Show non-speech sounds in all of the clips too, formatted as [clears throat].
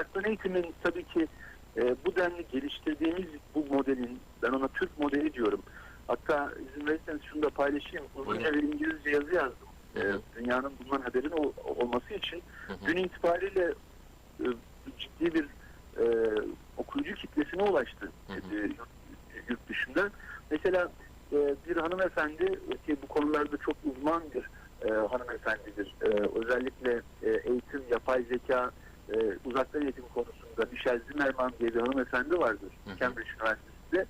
uzaktan eğitimin tabii ki e, bu denli geliştirdiğimiz bu modelin, ben ona Türk modeli diyorum. Hatta izin verirseniz şunu da paylaşayım. Uzunca bir İngilizce yazı yazdım. E, dünyanın bundan haberin ol- olması için Hı hı. gün itibariyle e, ciddi bir e, okuyucu kitlesine ulaştı Hı hı. e, yurt, yurt dışında. Mesela e, bir hanımefendi ki bu konularda çok uzman bir e, hanımefendidir. E, özellikle e, eğitim, yapay zeka, e, uzaktan eğitim konusunda Michelle Zimmerman diye bir hanımefendi vardır Hı hı. Cambridge Üniversitesi'nde.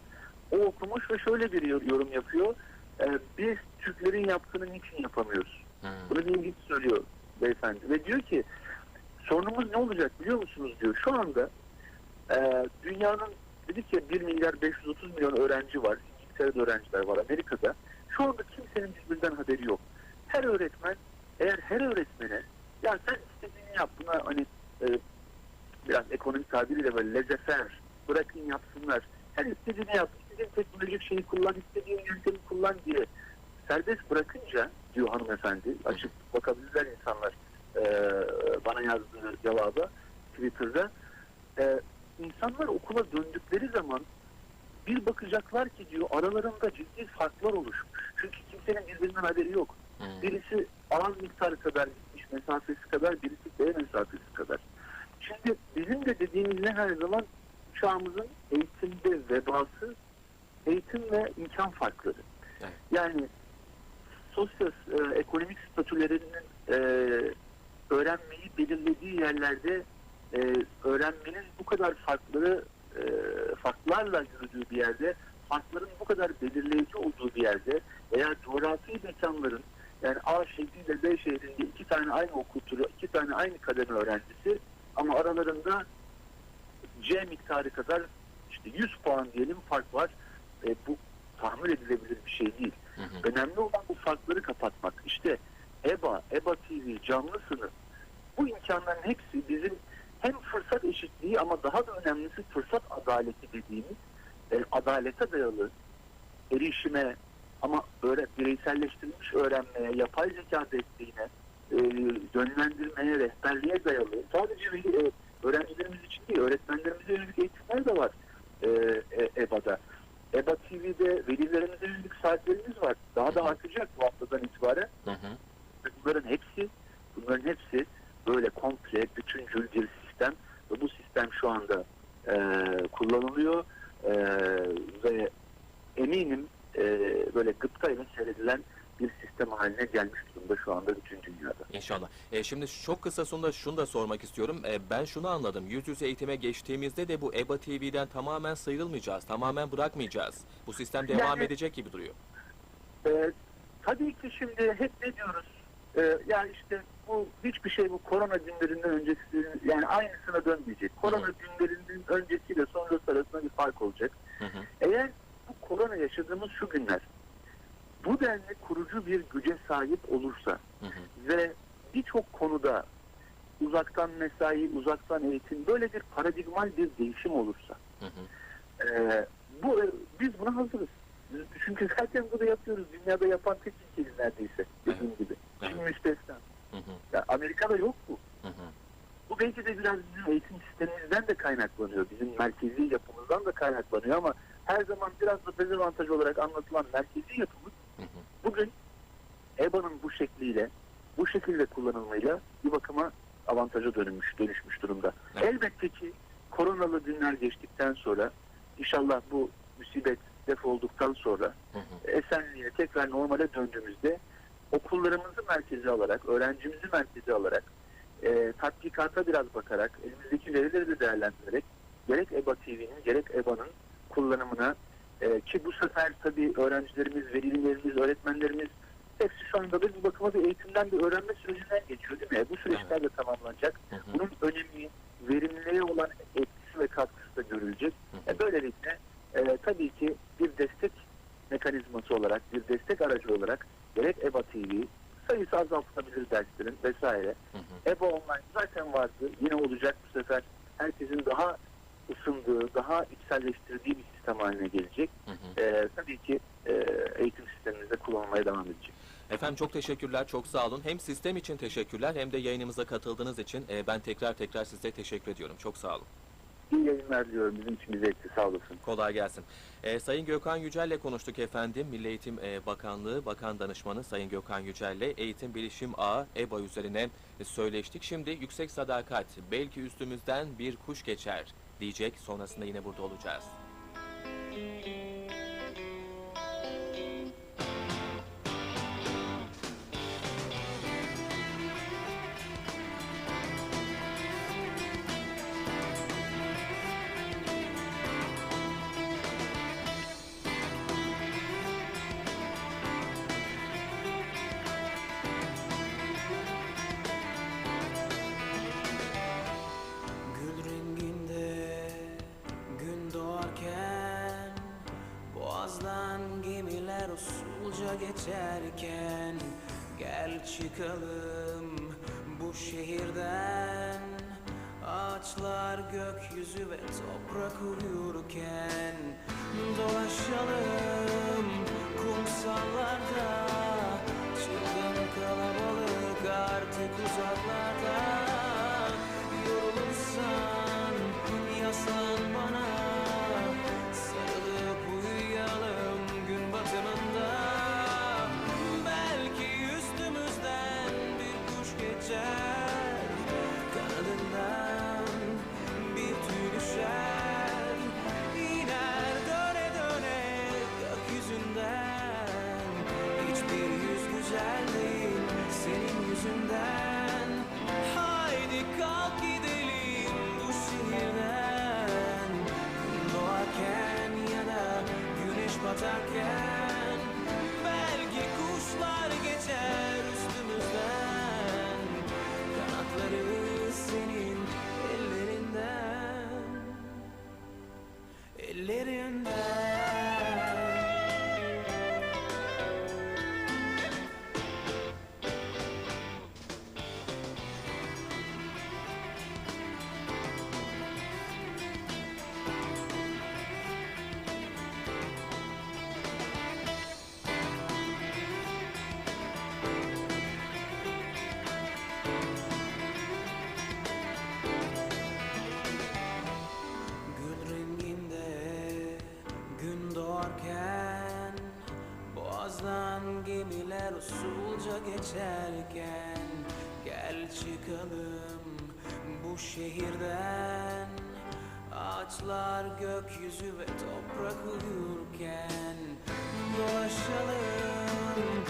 O okumuş ve şöyle bir yorum yapıyor. E, biz Türklerin yaptığını niçin yapamıyoruz? Hı. Bunu bir İngiliz söylüyor beyefendi. Ve diyor ki sorunumuz ne olacak biliyor musunuz diyor. Şu anda e, dünyanın dedik ya 1 milyar 530 milyon öğrenci var. İngiltere'de öğrenciler var Amerika'da. Şu anda kimsenin birbirinden haberi yok. Her öğretmen eğer her öğretmene ya sen istediğini yap buna hani e, biraz ekonomik tabiriyle böyle lezefer bırakın yapsınlar. Her istediğini yap, istediğin teknolojik şeyi kullan, istediğin yöntemi kullan diye serbest bırakınca diyor hanımefendi açıp bakabilirler insanlar e, bana yazdığı cevaba Twitter'da e, insanlar okula döndükleri zaman bir bakacaklar ki diyor aralarında ciddi farklar oluşmuş. Çünkü kimsenin birbirinden haberi yok. Hı. Birisi A miktarı kadar gitmiş mesafesi kadar, birisi B mesafesi kadar. Şimdi bizim de dediğimiz ne her zaman çağımızın eğitimde vebası eğitim ve imkan farkları. Evet. Yani sosyal e, ekonomik statülerinin e, öğrenmeyi belirlediği yerlerde e, öğrenmenin bu kadar farkları e, farklarla yürüdüğü bir yerde farkların bu kadar belirleyici olduğu bir yerde veya coğrafi mekanların yani A şehriyle B şehrinde iki tane aynı okul türü, iki tane aynı kademe öğrencisi ama aralarında C miktarı kadar işte 100 puan diyelim fark var. E, bu tahmin edilebilir bir şey değil. Hı hı. Önemli olan bu farkları kapatmak. İşte EBA, EBA TV, canlı sınıf bu imkanların hepsi bizim hem fırsat eşitliği ama daha da önemlisi fırsat adaleti dediğimiz e, adalete dayalı erişime ama öyle bireyselleştirilmiş öğrenmeye, yapay zeka desteğine, e, yönlendirmeye, rehberliğe dayalı sadece e, öğrencilerimiz için değil, öğretmenlerimize yönelik eğitimler de var e, e, EBA'da. EBA TV'de velilerimize yönelik saatlerimiz var. Daha da artacak bu haftadan itibaren. Hı hı. Ve Bunların hepsi bunların hepsi böyle komple bütüncül bir sistem ve bu sistem şu anda e, kullanılıyor E, ve eminim e, böyle gıptayla seyredilen bir sistem haline gelmiş durumda şu anda bütün dünyada. İnşallah. E, şimdi çok kısa sonunda şunu da sormak istiyorum. E, ben şunu anladım. Yüz yüze eğitime geçtiğimizde de bu EBA TV'den tamamen sıyrılmayacağız. Tamamen bırakmayacağız. Bu sistem devam Yani- edecek gibi duruyor. E, tabii ki şimdi hep ne diyoruz? E, ya işte bu hiçbir şey bu korona günlerinden öncesi yani aynısına dönmeyecek. Korona Hı günlerinin öncesiyle sonrası arasında bir fark olacak. Hı hı. Eğer bu korona yaşadığımız şu günler bu denli kurucu bir güce sahip olursa Hı hı. ve birçok konuda uzaktan mesai, uzaktan eğitim böyle bir paradigmal bir değişim olursa Hı hı. e, bu biz buna hazırız. Çünkü zaten bunu yapıyoruz. Dünyada yapan tek ülkeyiz neredeyse dediğim gibi. Evet. Çin müstesna. Hı hı. Ya Amerika'da yok bu. Hı hı. Bu belki de biraz bizim eğitim sistemimizden de kaynaklanıyor. Bizim merkezi yapımızdan da kaynaklanıyor ama her zaman biraz da dezavantaj olarak anlatılan merkezi yapımız Hı hı. bugün EBA'nın bu şekliyle, bu şekilde kullanılmayla bir bakıma avantaja dönüşmüş, dönüşmüş durumda. Evet. Elbette ki koronalı günler geçtikten sonra inşallah bu musibet defolduktan sonra Hı hı. esenliğe tekrar normale döndüğümüzde okullarımızı merkeze alarak, öğrencimizi merkeze alarak, e, tatbikata biraz bakarak, elimizdeki verileri de değerlendirerek gerek EBA TV'nin gerek EBA'nın kullanımına e, ki bu sefer tabii öğrencilerimiz, velilerimiz, öğretmenlerimiz hepsi şu anda da bir bakıma bir eğitimden bir öğrenme sürecinden geçiyor değil mi? Bu süreçler de tamamlanacak. Hı hı. Bunun önemi, verimliliğe olan etkisi ve katkısı da görülecek. Hı hı. E, böylelikle e, tabii ki bir destek mekanizması olarak, bir destek aracı olarak gerek EBA TV, sayısı azaltılabilir derslerin vesaire. Hı hı. EBA Online zaten vardı, yine olacak bu sefer. Herkesin daha ısındığı, daha içselleştirdiği bir sistem haline gelecek. Hı hı. E, tabii ki e, eğitim sistemimizde kullanılmaya devam edecek. Efendim çok teşekkürler, çok sağ olun. Hem sistem için teşekkürler hem de yayınımıza katıldığınız için e, ben tekrar tekrar size teşekkür ediyorum. Çok sağ olun. İyi yayınlar diliyorum. Bizim için bir zevkti. Sağ olasın. Kolay gelsin. E, Sayın Gökhan Yücel'le konuştuk efendim. Milli Eğitim e, Bakanlığı Bakan Danışmanı Sayın Gökhan Yücel'le Eğitim Bilişim Ağı EBA üzerine söyleştik. Şimdi yüksek sadakat, belki üstümüzden bir kuş geçer diyecek. Sonrasında yine burada olacağız. Gül geçerken Gel çıkalım bu şehirden. Ağaçlar gökyüzü ve toprak uyurken Dolaşalım kumsallarda. Çılgın kalabalık artık uzaklarda. Yorulursan yaslan I can. Usulca geçerken Gel çıkalım bu şehirden. Ağaçlar gökyüzü ve toprak uyurken Dolaşalım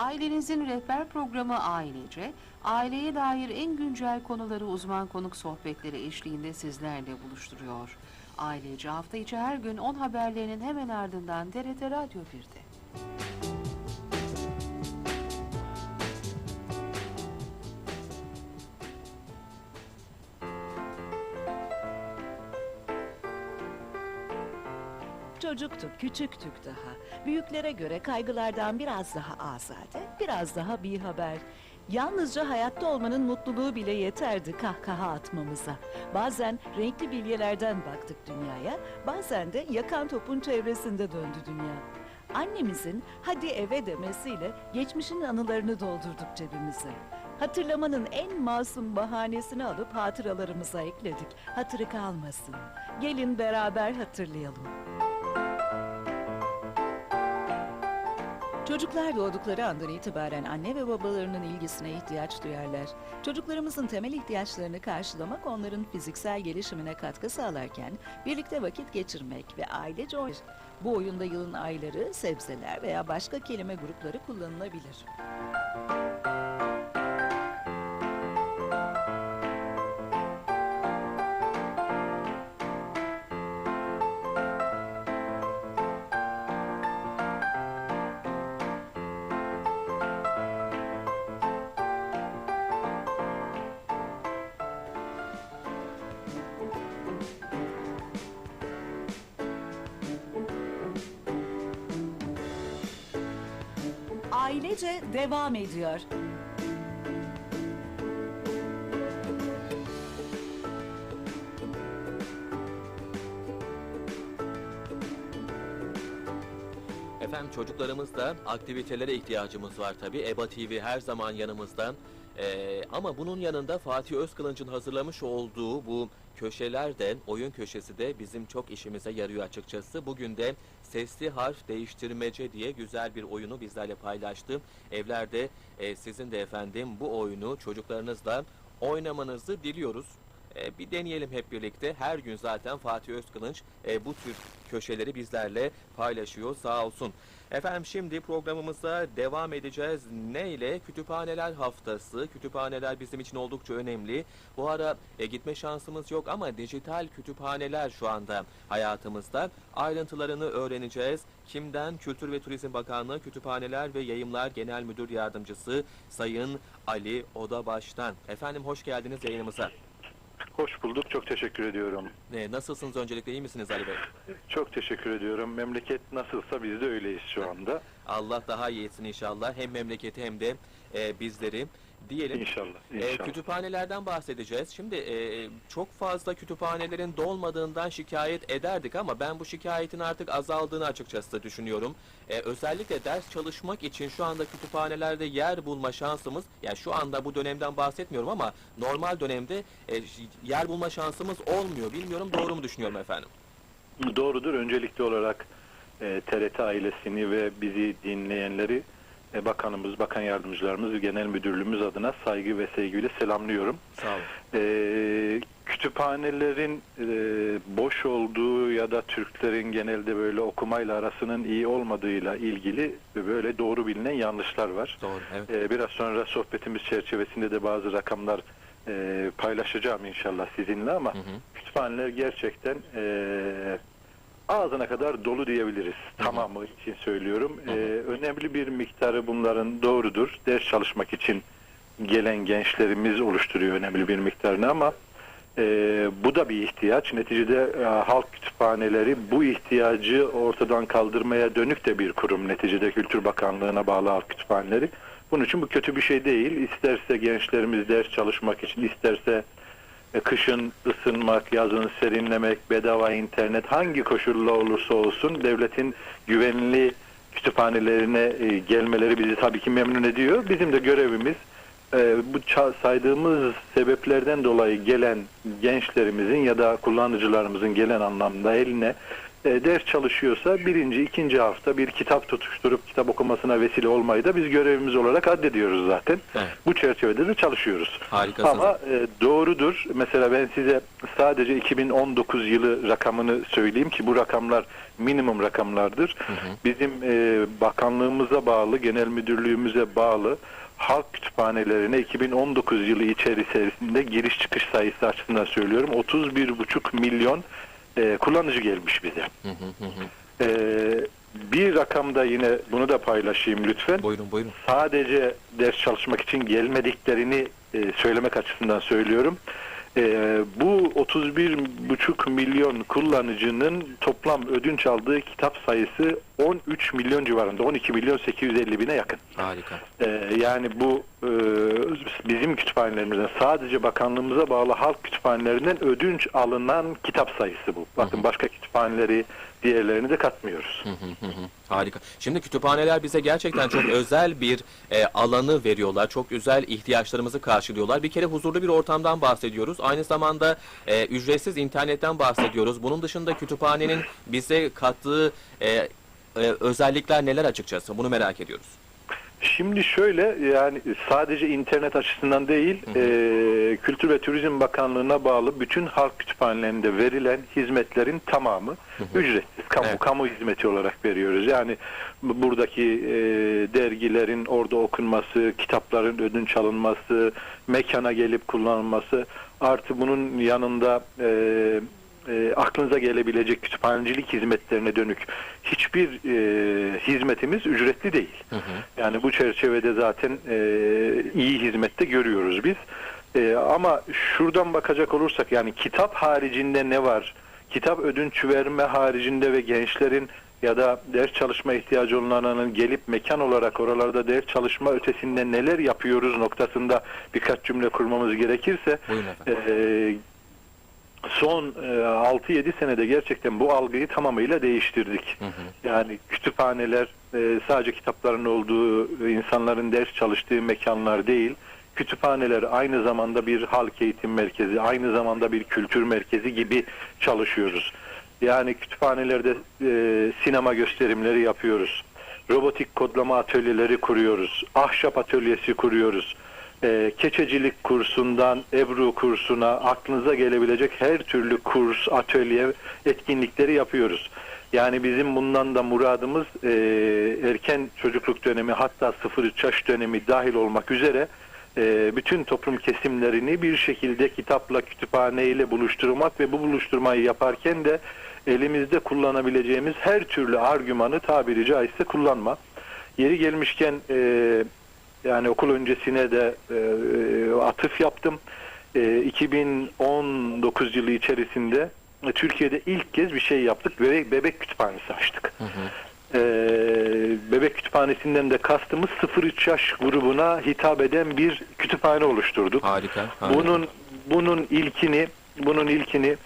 Ailenizin rehber programı Ailece, aileye dair en güncel konuları uzman konuk sohbetleri eşliğinde sizlerle buluşturuyor. Ailece hafta içi her gün 10 haberlerinin hemen ardından TRT Radyo 1'de. Çocuktuk, küçüktük daha. Büyüklere göre kaygılardan biraz daha azade, biraz daha bir haber. Yalnızca hayatta olmanın mutluluğu bile yeterdi kahkaha atmamıza. Bazen renkli bilyelerden baktık dünyaya, bazen de yakan topun çevresinde döndü dünya. Annemizin hadi eve demesiyle geçmişin anılarını doldurduk cebimize. Hatırlamanın en masum bahanesini alıp hatıralarımıza ekledik. Hatırı kalmasın. Gelin beraber hatırlayalım. Çocuklar doğdukları andan itibaren anne ve babalarının ilgisine ihtiyaç duyarlar. Çocuklarımızın temel ihtiyaçlarını karşılamak onların fiziksel gelişimine katkı sağlarken birlikte vakit geçirmek ve ailece oynayır. Bu oyunda yılın ayları, sebzeler veya başka kelime grupları kullanılabilir. Ailece devam ediyor. Efendim çocuklarımızda aktivitelere ihtiyacımız var tabii. EBA TV her zaman yanımızda. Ee, ama bunun yanında Fatih Özkılınç'ın hazırlamış olduğu bu köşeler de, oyun köşesi de bizim çok işimize yarıyor açıkçası. Bugün de sesli harf değiştirmece diye güzel bir oyunu bizlerle paylaştı. Evlerde e, sizin de efendim bu oyunu çocuklarınızla oynamanızı diliyoruz. E, bir deneyelim hep birlikte. Her gün zaten Fatih Özkılınç e, bu tür köşeleri bizlerle paylaşıyor sağ olsun. Efendim şimdi programımıza devam edeceğiz. Ne ile? Kütüphaneler haftası. Kütüphaneler bizim için oldukça önemli. Bu ara e, gitme şansımız yok ama dijital kütüphaneler şu anda hayatımızda. Ayrıntılarını öğreneceğiz. Kimden? Kültür ve Turizm Bakanlığı Kütüphaneler ve Yayımlar Genel Müdür Yardımcısı Sayın Ali Odabaş'tan. Efendim hoş geldiniz yayınımıza. Hoş bulduk. Çok teşekkür ediyorum. E, nasılsınız öncelikle iyi misiniz Ali Bey? Çok teşekkür ediyorum. Memleket nasılsa biz de öyleyiz şu anda. Allah daha iyi etsin inşallah. Hem memleketi hem de e, bizleri diyelim. İnşallah. E, inşallah. kütüphanelerden bahsedeceğiz. Şimdi e, çok fazla kütüphanelerin dolmadığından şikayet ederdik ama ben bu şikayetin artık azaldığını açıkçası düşünüyorum. E, özellikle ders çalışmak için şu anda kütüphanelerde yer bulma şansımız, yani şu anda bu dönemden bahsetmiyorum ama normal dönemde e, yer bulma şansımız olmuyor. Bilmiyorum doğru mu düşünüyorum efendim? Doğrudur. Öncelikli olarak e, TRT ailesini ve bizi dinleyenleri e, bakanımız, bakan yardımcılarımız genel müdürlüğümüz adına saygı ve sevgiyle selamlıyorum. Sağ olun. E, kütüphanelerin e, boş olduğu ya da Türklerin genelde böyle okumayla arasının iyi olmadığıyla ilgili böyle doğru bilinen yanlışlar var. Doğru. Evet. Ee, Biraz sonra sohbetimiz çerçevesinde de bazı rakamlar e, paylaşacağım inşallah sizinle ama Hı hı. kütüphaneler gerçekten e, ağzına kadar dolu diyebiliriz. hı. Tamamı için söylüyorum. Hı hı. Ee, önemli bir miktarı bunların doğrudur. Ders çalışmak için gelen gençlerimiz oluşturuyor önemli bir miktarını ama e, bu da bir ihtiyaç. Neticede e, halk kütüphaneleri bu ihtiyacı ortadan kaldırmaya dönük de bir kurum. Neticede Kültür Bakanlığı'na bağlı halk kütüphaneleri. Bunun için bu kötü bir şey değil. İsterse gençlerimiz ders çalışmak için, isterse kışın ısınmak, yazın serinlemek, bedava internet hangi koşulla olursa olsun devletin güvenli kütüphanelerine e, gelmeleri bizi tabii ki memnun ediyor. Bizim de görevimiz e, bu saydığımız sebeplerden dolayı gelen gençlerimizin ya da kullanıcılarımızın gelen anlamda eline e, ders çalışıyorsa birinci, ikinci hafta bir kitap tutuşturup kitap okumasına vesile olmayı da biz görevimiz olarak addediyoruz zaten. Evet. Bu çerçevede de çalışıyoruz. Harikasınız. Ama e, doğrudur. Mesela ben size sadece 2019 yılı rakamını söyleyeyim ki bu rakamlar minimum rakamlardır. Bizim e, bakanlığımıza bağlı, genel müdürlüğümüze bağlı halk kütüphanelerine 2019 yılı içerisinde giriş çıkış sayısı açısından söylüyorum 31,5 milyon e, kullanıcı gelmiş bize. E, bir rakamda yine bunu da paylaşayım lütfen Buyurun buyurun. sadece ders çalışmak için gelmediklerini e, söylemek açısından söylüyorum. E, bu 31,5 milyon kullanıcının toplam ödünç aldığı kitap sayısı 13 milyon civarında. 12 milyon 850 bine yakın. Harika. E, yani bu e, bizim kütüphanelerimizden sadece bakanlığımıza bağlı halk kütüphanelerinden ödünç alınan kitap sayısı bu. Bakın başka kütüphaneleri diğerlerini de katmıyoruz. Harika. Şimdi kütüphaneler bize gerçekten çok [clears throat] özel bir e, alanı veriyorlar. Çok güzel ihtiyaçlarımızı karşılıyorlar. Bir kere huzurlu bir ortamdan bahsediyoruz. Aynı zamanda e, ücretsiz internetten bahsediyoruz. Bunun dışında kütüphanenin bize kattığı e, e, özellikler neler açıkçası? Bunu merak ediyoruz. Şimdi şöyle yani sadece internet açısından değil e, Kültür ve Turizm Bakanlığı'na bağlı bütün halk kütüphanelerinde verilen hizmetlerin tamamı ücretsiz. Kamu, Evet. kamu hizmeti olarak veriyoruz. Yani bu- buradaki e, dergilerin orada okunması, kitapların ödünç alınması, mekana gelip kullanılması artı bunun yanında e, e, aklınıza gelebilecek kütüphanecilik hizmetlerine dönük hiçbir e, hizmetimiz ücretli değil. Yani bu çerçevede zaten e, iyi hizmette görüyoruz biz. E, ama şuradan bakacak olursak yani kitap haricinde ne var? Kitap ödünç verme haricinde ve gençlerin ya da ders çalışma ihtiyacı olanların gelip mekan olarak oralarda ders çalışma ötesinde neler yapıyoruz noktasında birkaç cümle kurmamız gerekirse e, son e, 6-7 senede gerçekten bu algıyı tamamıyla değiştirdik. Yani kütüphaneler e, sadece kitapların olduğu, e, insanların ders çalıştığı mekanlar değil. Kütüphaneler aynı zamanda bir halk eğitim merkezi, aynı zamanda bir kültür merkezi gibi çalışıyoruz. Yani kütüphanelerde e, sinema gösterimleri yapıyoruz. Robotik kodlama atölyeleri kuruyoruz. Ahşap atölyesi kuruyoruz. E, keçecilik kursundan Ebru kursuna aklınıza gelebilecek her türlü kurs, atölye, etkinlikleri yapıyoruz. Yani bizim bundan da muradımız e, erken çocukluk dönemi hatta 0-3 yaş dönemi dahil olmak üzere e, bütün toplum kesimlerini bir şekilde kitapla, kütüphaneyle buluşturmak ve bu buluşturmayı yaparken de elimizde kullanabileceğimiz her türlü argümanı tabiri caizse kullanma. Yeri gelmişken e, yani okul öncesine de e, e, atıf yaptım. E, 2019 yılı içerisinde e, Türkiye'de ilk kez bir şey yaptık. Bebek, bebek kütüphanesi açtık. E, bebek kütüphanesinden de kastımız 0-3 yaş grubuna hitap eden bir kütüphane oluşturduk. Harika. harika. Bunun bunun ilkini bunun ilkini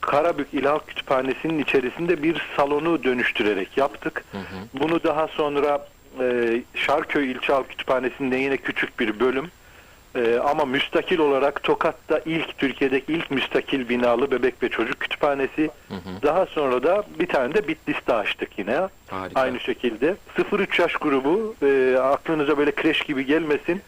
Karabük İlhal Kütüphanesi'nin içerisinde bir salonu dönüştürerek yaptık. Bunu daha sonra e, Şarköy İlçe Halk Kütüphanesi'nde yine küçük bir bölüm e, ama müstakil olarak Tokat'ta ilk Türkiye'deki ilk müstakil binalı bebek ve çocuk kütüphanesi. Daha sonra da bir tane de Bitlis'te açtık yine. Harika. Aynı şekilde 0-3 yaş grubu e, aklınıza böyle kreş gibi gelmesin.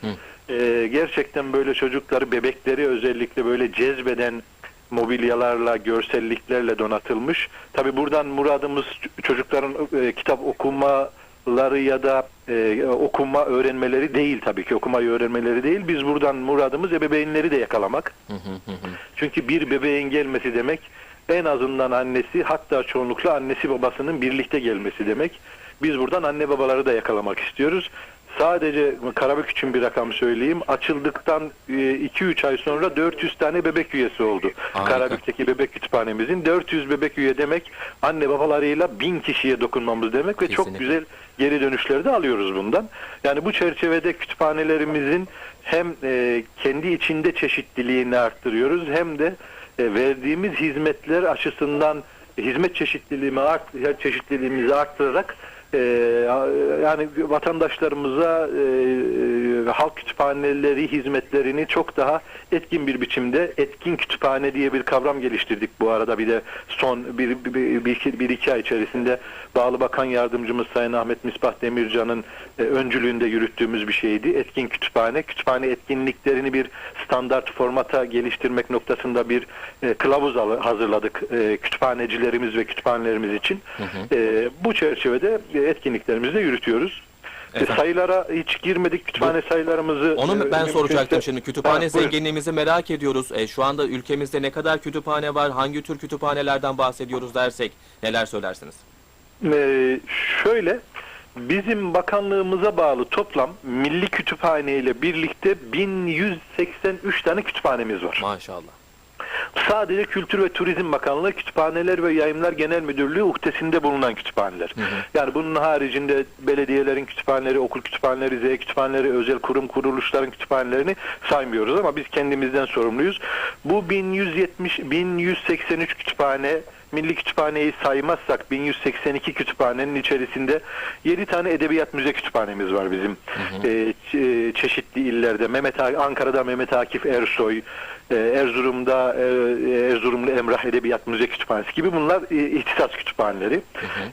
E, gerçekten böyle çocukları, bebekleri özellikle böyle cezbeden mobilyalarla, görselliklerle donatılmış. Tabi buradan muradımız çocukların e, kitap okumaları ya da e, okuma öğrenmeleri değil tabii ki okumayı öğrenmeleri değil. Biz buradan muradımız ebeveynleri de yakalamak. Çünkü bir bebeğin gelmesi demek en azından annesi hatta çoğunlukla annesi babasının birlikte gelmesi demek. Biz buradan anne babaları da yakalamak istiyoruz. Sadece Karabük için bir rakam söyleyeyim. Açıldıktan 2-3 ay sonra 400 tane bebek üyesi oldu. Harika. Karabük'teki bebek kütüphanemizin 400 bebek üye demek anne babalarıyla 1000 kişiye dokunmamız demek ve çok Kesinlikle. güzel geri dönüşleri de alıyoruz bundan. Yani bu çerçevede kütüphanelerimizin hem e, kendi içinde çeşitliliğini arttırıyoruz hem de e, verdiğimiz hizmetler açısından hizmet çeşitliliğimi art, çeşitliliğimizi arttırarak e, yani vatandaşlarımıza e, ve halk kütüphaneleri hizmetlerini çok daha etkin bir biçimde etkin kütüphane diye bir kavram geliştirdik bu arada bir de son bir, bir, bir, bir, iki, bir iki ay içerisinde bağlı bakan yardımcımız Sayın Ahmet Misbah Demircan'ın e, öncülüğünde yürüttüğümüz bir şeydi. Etkin kütüphane, kütüphane etkinliklerini bir standart formata geliştirmek noktasında bir e, kılavuz hazırladık e, kütüphanecilerimiz ve kütüphanelerimiz için. E, bu çerçevede e, etkinliklerimizi de yürütüyoruz. E, Efendim? sayılara hiç girmedik. Kütüphane sayılarımızı... Onu e, ben soracaktım şimdi. Kütüphane Ha, buyurun. zenginliğimizi merak ediyoruz. E, şu anda ülkemizde ne kadar kütüphane var, hangi tür kütüphanelerden bahsediyoruz dersek neler söylersiniz? Ee, şöyle bizim bakanlığımıza bağlı toplam Milli Kütüphane ile birlikte 1183 tane kütüphanemiz var. Maşallah. Sadece Kültür ve Turizm Bakanlığı Kütüphaneler ve Yayınlar Genel Müdürlüğü uhdesinde bulunan kütüphaneler. Yani bunun haricinde belediyelerin kütüphaneleri, okul kütüphaneleri, Z kütüphaneleri, özel kurum kuruluşların kütüphanelerini saymıyoruz ama biz kendimizden sorumluyuz. Bu 1170 1183 kütüphane Milli Kütüphaneyi saymazsak 1182 kütüphanenin içerisinde 7 tane edebiyat müze kütüphanemiz var bizim. Ee, ç- çeşitli illerde. Mehmet Ankara'da Mehmet Akif Ersoy, e, Erzurum'da e, Erzurumlu Emrah Edebiyat Müze Kütüphanesi gibi bunlar e, ihtisas kütüphaneleri.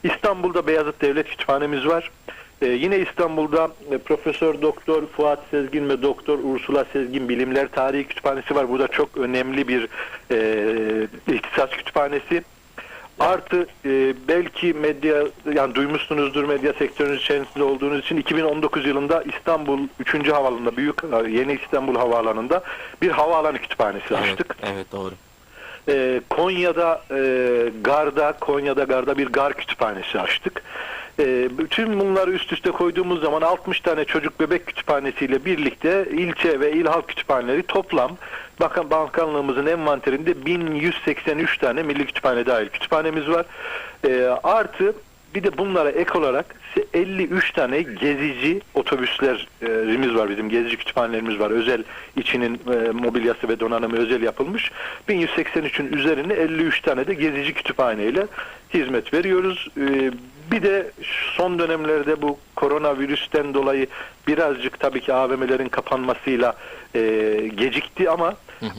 İstanbul'da Beyazıt Devlet Kütüphanemiz var. Ee, yine İstanbul'da e, Profesör Doktor Fuat Sezgin ve Doktor Ursula Sezgin Bilimler Tarihi Kütüphanesi var. Bu da çok önemli bir e, ihtisas kütüphanesi. Artı e, belki medya yani duymuşsunuzdur medya sektörünün içerisinde olduğunuz için 2019 yılında İstanbul 3. havaalanında büyük e, yeni İstanbul havaalanında bir havaalanı kütüphanesi Evet, açtık. evet doğru. Ee, Konya'da e, Gar'da Konya'da Gar'da bir Gar kütüphanesi açtık. Ee, bütün bunları üst üste koyduğumuz zaman 60 tane çocuk bebek kütüphanesiyle birlikte ilçe ve il halk kütüphaneleri toplam Bakan Bakanlığımızın envanterinde 1183 tane milli kütüphane dahil kütüphanemiz var. Ee, artı bir de bunlara ek olarak 53 tane gezici otobüslerimiz var bizim gezici kütüphanelerimiz var. Özel içinin e, mobilyası ve donanımı özel yapılmış. 1183'ün üzerine 53 tane de gezici kütüphaneyle hizmet veriyoruz. Bir de son dönemlerde bu koronavirüsten dolayı birazcık tabii ki AVM'lerin kapanmasıyla e, gecikti ama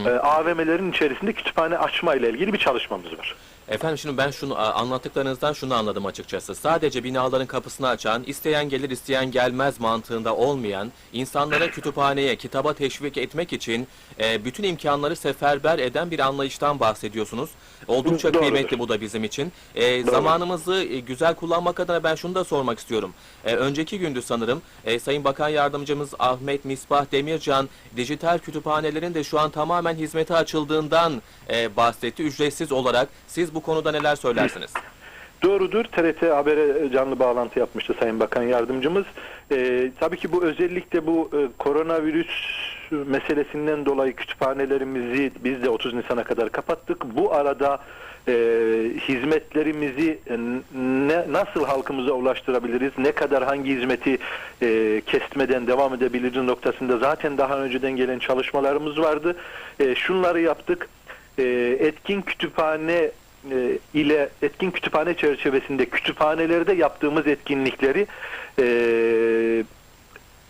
e, AVM'lerin içerisinde kütüphane açma ile ilgili bir çalışmamız var. Efendim şimdi ben şunu anlattıklarınızdan şunu anladım açıkçası. Sadece binaların kapısını açan, isteyen gelir isteyen gelmez mantığında olmayan, insanlara kütüphaneye, kitaba teşvik etmek için e, bütün imkanları seferber eden bir anlayıştan bahsediyorsunuz. Oldukça Doğrudur. kıymetli bu da bizim için. E, zamanımızı e, güzel kullanmak adına ben şunu da sormak istiyorum. E, önceki gündü sanırım e, Sayın Bakan Yardımcımız Ahmet Misbah Demircan dijital kütüphanelerin de şu an tamamen hizmete açıldığından e, bahsetti ücretsiz olarak. Siz bu konuda neler söylersiniz? [clears throat] Doğrudur. TRT Haber'e canlı bağlantı yapmıştı Sayın Bakan Yardımcımız. Ee, tabii ki bu özellikle bu e, koronavirüs meselesinden dolayı kütüphanelerimizi biz de 30 Nisan'a kadar kapattık. Bu arada e, hizmetlerimizi ne, nasıl halkımıza ulaştırabiliriz, ne kadar hangi hizmeti e, kesmeden devam edebiliriz noktasında zaten daha önceden gelen çalışmalarımız vardı. E, şunları yaptık. E, etkin kütüphane e, ile etkin kütüphane çerçevesinde kütüphanelerde yaptığımız etkinlikleri e,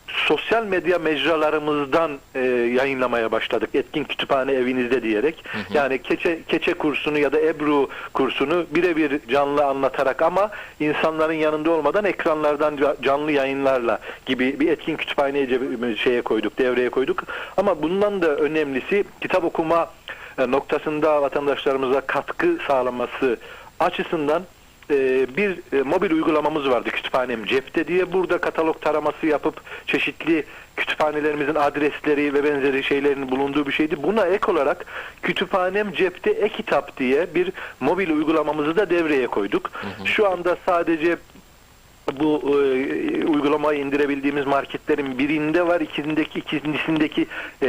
sosyal medya mecralarımızdan e, yayınlamaya başladık. Etkin kütüphane evinizde diyerek. Yani keçe keçe kursunu ya da Ebru kursunu birebir canlı anlatarak ama insanların yanında olmadan ekranlardan ca- canlı yayınlarla gibi bir etkin kütüphaneye şeye koyduk, devreye koyduk. Ama bundan da önemlisi kitap okuma noktasında vatandaşlarımıza katkı sağlaması açısından e, bir e, mobil uygulamamız vardı kütüphanem cepte diye burada katalog taraması yapıp çeşitli kütüphanelerimizin adresleri ve benzeri şeylerin bulunduğu bir şeydi. Buna ek olarak kütüphanem cepte e-kitap diye bir mobil uygulamamızı da devreye koyduk. Şu anda sadece bu e, uygulamayı indirebildiğimiz marketlerin birinde var. İkisindeki ikincisindeki e,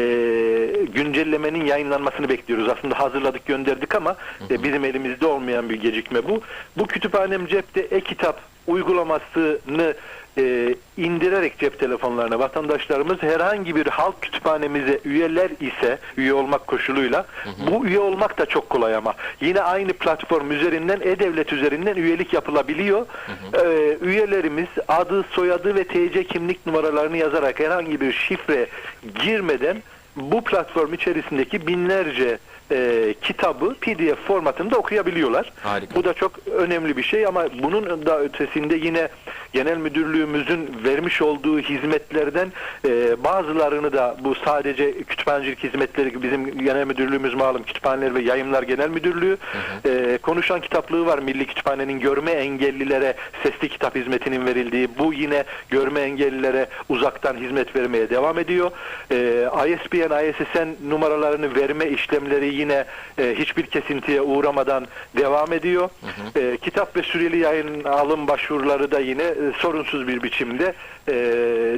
güncellemenin yayınlanmasını bekliyoruz. Aslında hazırladık gönderdik ama e, bizim elimizde olmayan bir gecikme bu. Bu kütüphanem cepte e-kitap uygulamasını e, indirerek cep telefonlarına vatandaşlarımız herhangi bir halk kütüphanemize üyeler ise üye olmak koşuluyla bu üye olmak da çok kolay ama yine aynı platform üzerinden e-devlet üzerinden üyelik yapılabiliyor. Ee, üyelerimiz adı, soyadı ve TC kimlik numaralarını yazarak herhangi bir şifre girmeden bu platform içerisindeki binlerce e, kitabı PDF formatında okuyabiliyorlar. Harika. Bu da çok önemli bir şey ama bunun da ötesinde yine genel müdürlüğümüzün vermiş olduğu hizmetlerden e, bazılarını da bu sadece kütüphanecilik hizmetleri bizim genel müdürlüğümüz malum kütüphaneler ve yayınlar genel müdürlüğü e, konuşan kitaplığı var Milli Kütüphane'nin görme engellilere sesli kitap hizmetinin verildiği bu yine görme engellilere uzaktan hizmet vermeye devam ediyor. E, ISBN, ISSN numaralarını verme işlemleri yine e, hiçbir kesintiye uğramadan devam ediyor. E, kitap ve süreli yayın alım başvuruları da yine e, sorunsuz bir biçimde e,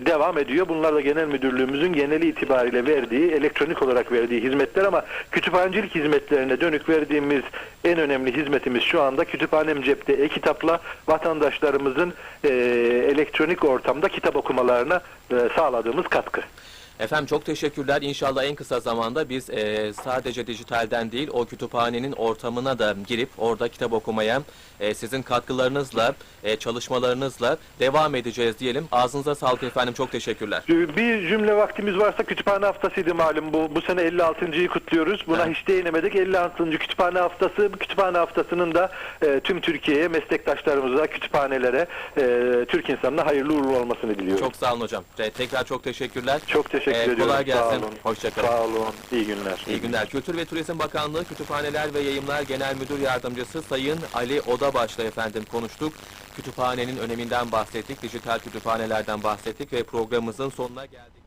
devam ediyor. Bunlar da genel müdürlüğümüzün geneli itibariyle verdiği, elektronik olarak verdiği hizmetler ama kütüphanecilik hizmetlerine dönük verdiğimiz en önemli hizmetimiz şu anda Kütüphanem Cep'te e-kitapla vatandaşlarımızın e, elektronik ortamda kitap okumalarına e, sağladığımız katkı. Efendim çok teşekkürler. İnşallah en kısa zamanda biz e, sadece dijitalden değil o kütüphanenin ortamına da girip orada kitap okumaya e, sizin katkılarınızla, e, çalışmalarınızla devam edeceğiz diyelim. Ağzınıza sağlık efendim. Çok teşekkürler. Bir cümle vaktimiz varsa kütüphane haftasıydı malum bu. Bu sene 56.yı kutluyoruz. Buna Evet. hiç değinemedik. 56. kütüphane haftası. Kütüphane haftasının da e, tüm Türkiye'ye, meslektaşlarımıza, kütüphanelere, e, Türk insanına hayırlı uğurlu olmasını diliyorum. Çok sağ olun hocam. Tekrar çok teşekkürler. Çok teşekkür Ee, ediyorum. kolay gelsin. Sağ olun. Hoşçakalın. Sağ olun. İyi günler. İyi günler. Kültür ve Turizm Bakanlığı Kütüphaneler ve Yayımlar Genel Müdür Yardımcısı Sayın Ali Odabaş'la efendim konuştuk. Kütüphanenin öneminden bahsettik, dijital kütüphanelerden bahsettik ve programımızın sonuna geldik.